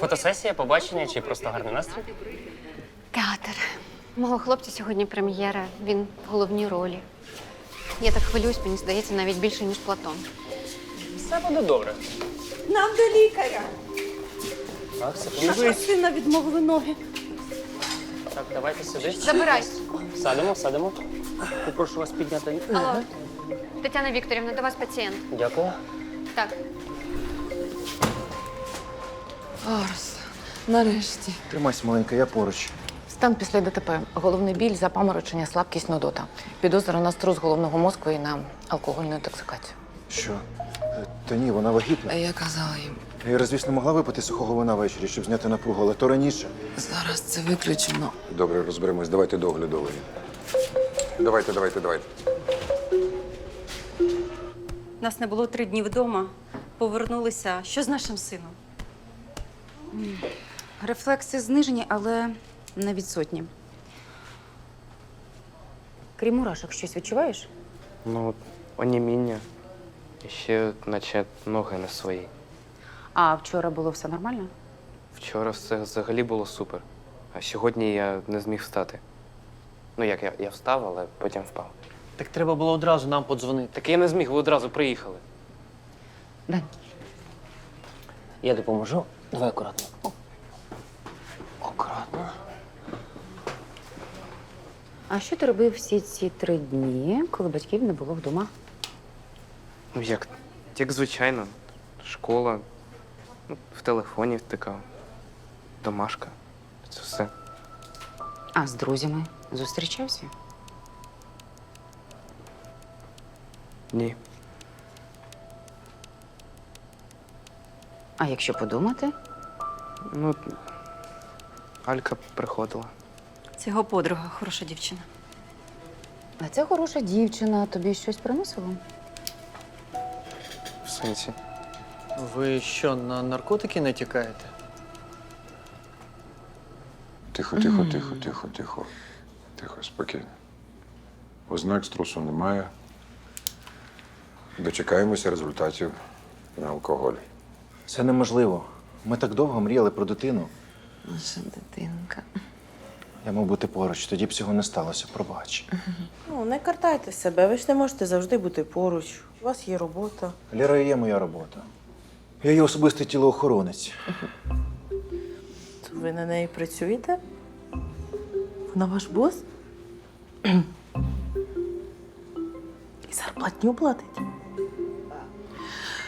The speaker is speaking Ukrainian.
Фотосесія, побачення чи просто гарний настрій? Театр. Мого хлопця сьогодні прем'єра. Він в головній ролі. Я так хвилююсь, мені здається, навіть більше, ніж Платон. Все буде добре. Нам до лікаря. Так, секунду. сина відмовили ноги. Так, давайте сюди. Забирай. Садимо, садимо. Попрошу вас підняти. Алло. Тетяна Вікторівна, до вас пацієнт. Дякую. Так. Арс, нарешті. Тримайся, маленька, я поруч. Стан після ДТП. Головний біль, запаморочення, слабкість, нудота. Підозра на струс головного мозку і на алкогольну інтоксикацію. Що? Е, Та ні, вона вагітна. Я казала їм, Іра, звісно, могла випити сухого вина ввечері, щоб зняти напругу, але то раніше. зараз це виключено. Добре, розберемось. Давайте до оглядової. Давайте, давайте, давайте. Нас не було три дні вдома. Повернулися. Що з нашим сином? Рефлекси знижені, але не відсотні. Крім мурашок, щось відчуваєш? Ну, оніміння. І ще, наче, ноги не свої. А вчора було все нормально? Вчора все взагалі було супер. А сьогодні я не зміг встати. Ну як я, я встав, але потім впав. Так треба було одразу нам подзвонити. Так я не зміг, ви одразу приїхали. Дань, Я допоможу. Давай акуратно. Акуратно. А що ти робив всі ці три дні, коли батьків не було вдома? Ну як? Як звичайно. Школа, ну, в телефоні втикав. Домашка. Це все. А з друзями зустрічався? Ні. А якщо подумати, Ну, Алька приходила. Це його подруга, хороша дівчина. а це хороша дівчина, тобі щось приносила? В сенсі. Ви що, на наркотики не тікаєте? Тихо, тихо, тихо, тихо, тихо. Тихо, спокійно. Ознак струсу немає. Дочекаємося результатів на алкоголь. Це неможливо. Ми так довго мріяли про дитину. наша дитинка. Я мав бути поруч, тоді б цього не сталося. Пробач. Ну, не картайте себе, ви ж не можете завжди бути поруч. У вас є робота. Ліра є моя робота. Я її особистий тілоохоронець. То ви на неї працюєте? Вона ваш бос? І зарплатню платить.